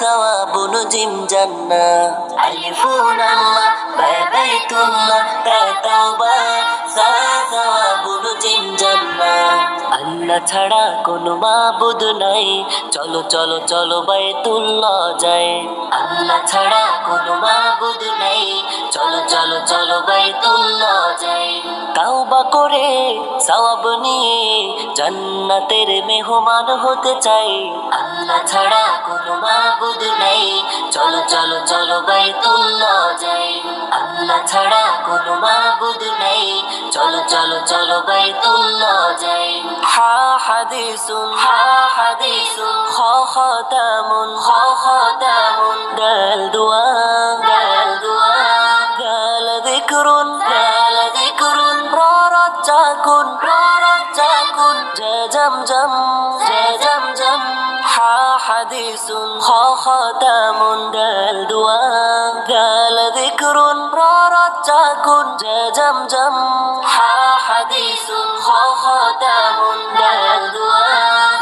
সাওয়াবুন gym জান্নাহ আলিফুন আল্লাহ বা বাইতুল্লাহ তা তাওবা, সা সাওয়াবুন জিম জান্নাহ আল্লাহ ছাড়া কোনো মাবুদ নাই, চলো চলো চলো বাইতুল্লাহ যাই। আল্লাহ ছাড়া কোনো মাবুদ নাই, চলো চলো চলো বাইতুল্লাহ যাই। তাওবা করে সওয়াব নিয়ে জান্নাতের মেহমান হতে চাই। আল্লাহ ছাড়া কোনো মাবুদ নাই। চলো চলো চলো বাইতুল্লাহ যাই। আল্লাহ ছাড়া কোনো মাবুদ নাই। চলো চলো চলো বাইতুল্লাহ যাই। হা হাদিসুন হা হাদিসুন। খ খতামুন খ খতামুন দাল দুয়া দাল দুয়া। দাল যিকরুন দাল যিকরুন ররজাকুন ররজাকুন জা জমজম, হা হাদিসুন খ খতামুন, দাল দুয়া, দাল যিকরুন ররজাকুন জা জমজম, হা হাদিসুন খ খতামুন, দাল দুয়া,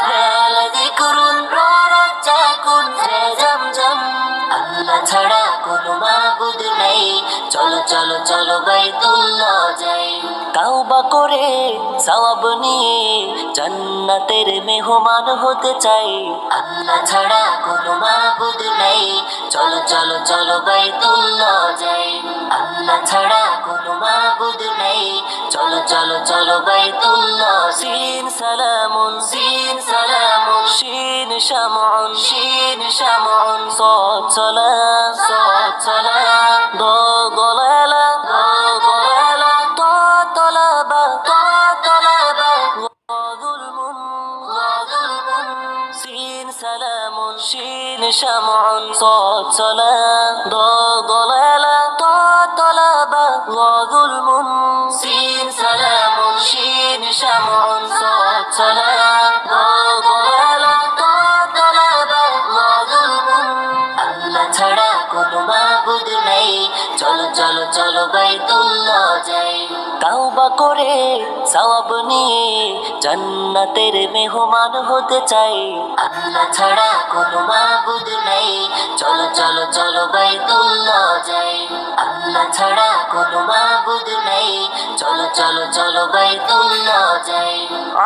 দাল যিকরুন ররজাকুন জা জমজম। আল্লাহ ছাড়া কোনো মাবুদ নাই। চলো চলো চলো তাওবা করে সওয়াব নিয়ে জান্নাতের মেহমান হতে চাই। আল্লাহ ছাড়া কোনো মাবুদ নাই। চলো চলো চলো বাইতুল্লাহ যাই। আল্লাহ ছাড়া কোনো মাবুদ নাই। চলো চলো চলো বাইতুল্লাহ সিন সালামুন সিন সালামুন। শিন শামউন শিন শামউন। সাদ সালাম সাদ সালাম। شين شمع صاد صلاة ضاد ضلالة طاء طلبة ظا ظلم কোনো মাবুদ নেই চলো চলো চলো বাইতুল্লাহ যাই। তাওবা করে সওয়াব নিয়ে জান্নাতের মেহমান হতে চাই। আল্লাহ ছাড়া কোনো মাবুদ নেই চলো চলো চলো বাইতুল্লাহ যাই। আল্লাহ ছাড়া কোনো মাবুদ নেই চলো চলো চলো বাইতুল্লাহ যাই।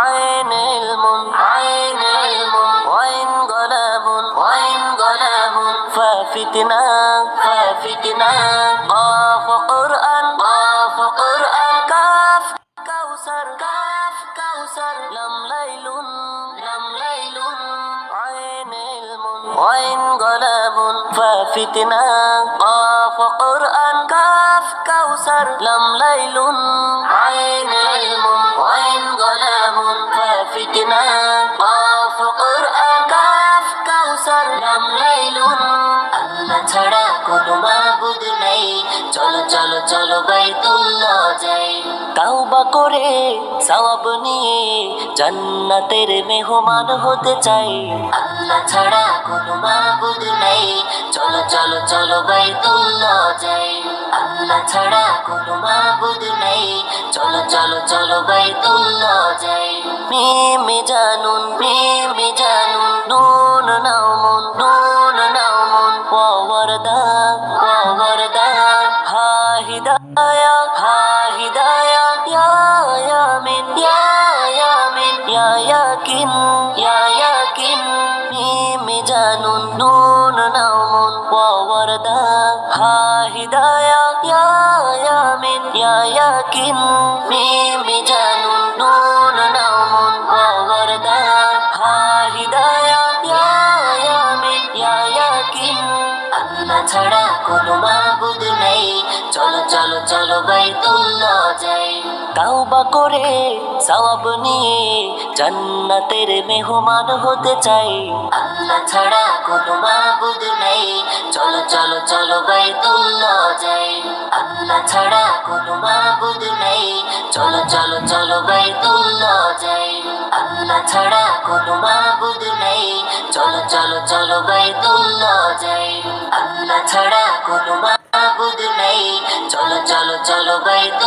আইন ইলমুন আইন ইলমুন ففتنة ففتنة قاف قرآن قاف قرآن كاف كوثر كاف كوثر لم ليل لم ليل عين علم عين غلاب ففتنة قاف قرآن كاف كوثر لم ليل عين علم عين غلاب ففتنة কোনো চলো চলো চলো বাইতুল্লাহ যাই। তাওবা করে সওয়াব নিয়ে জান্নাতের মেহমান হতে চাই। আল্লাহ ছাড়া কোনো মাবুদ নেই। চলো চলো চলো বাইতুল্লাহ যাই। আল্লাহ ছাড়া কোনো মাবুদ নেই। চলো চলো চলো বাইতুল্লাহ যাই। মিমে জানুন মিমে জানুন, নুন নাউমুন জানুন নুন নাউমুন ওয়ারদা হা হিদায়া ইয়া ইয়ামিন ইয়া ইয়াকিন মিমে জানুন নুন নাউমুন ওয়ারদা হা হিদায়া ইয়া ইয়ামিন ইয়া ইয়াকিন আল্লাহ ছাড়া কোনো মাবুদ নেই চলো চলো চলো বাইতুল্লাহ যাই তাওবা করে সওয়াব নিয়ে জান্নাতের মেহমান হতে চাই। আল্লাহ ছাড়া কোনো মাবুদ নেই। চলো চলো চলো বাইতুল্লাহ যাই। আল্লাহ ছাড়া কোনো মাবুদ নেই। চলো চলো চলো বাইতুল্লাহ যাই। আল্লাহ ছাড়া কোনো মাবুদ নেই। চলো চলো চলো বাইতুল্লাহ যাই। আল্লাহ ছাড়া কোনো মাবুদ নেই। চলো চলো চলো বাইতুল্লাহ